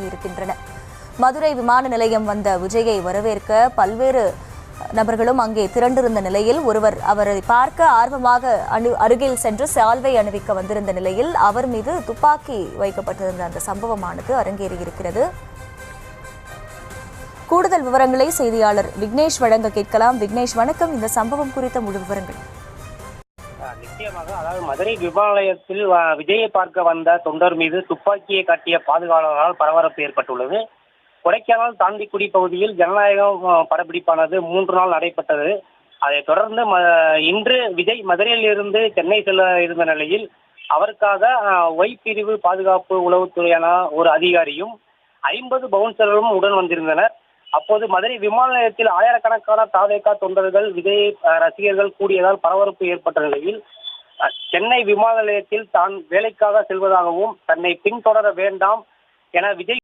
இருக்கின்றன. மதுரை விமான நிலையம் வந்த விஜயை வரவேற்க பல்வேறு நபர்களும் அங்கே திரண்டிருந்த நிலையில் ஒருவர் அவரை பார்க்க ஆர்வமாக அணு அருகில் சென்று சால்வை அணிவிக்க வந்திருந்த நிலையில் அவர் மீது துப்பாக்கி வைக்கப்பட்டிருந்த அந்த சம்பவமானது அரங்கேறியிருக்கிறது. கூடுதல் விவரங்களை செய்தியாளர் விக்னேஷ் வழங்க கேட்கலாம். விக்னேஷ் வணக்கம். இந்த சம்பவம் குறித்த முழு விவரங்கள். நிச்சயமாக அதாவது மதுரை விமாலயத்தில் விஜயை பார்க்க வந்த தொண்டர் மீது துப்பாக்கியை காட்டிய பாதுகாவலர்களால் பரபரப்பு ஏற்பட்டுள்ளது. கொடைக்கானல் தாண்டிக்குடி பகுதியில் ஜனநாயகம் படப்பிடிப்பானது மூன்று நாள் நடைபெற்றது. அதைத் தொடர்ந்து ம இன்று விஜய் மதுரையில் இருந்து சென்னை செல்ல இருந்த நிலையில் அவருக்காக ஒய் பிரிவு பாதுகாப்பு உளவுத்துறையான ஒரு அதிகாரியும் ஐம்பது பவுன்சர்களும் உடன் வந்திருந்தனர். அப்போது மதுரை விமான நிலையத்தில் ஆயிரக்கணக்கான தாவேகா தொண்டர்கள் விஜய் ரசிகர்கள் கூடியதால் பரபரப்பு ஏற்பட்ட நிலையில் சென்னை விமான நிலையத்தில் தான் வேலைக்காக செல்வதாகவும் தன்னை பின்தொடர வேண்டாம் என விஜய்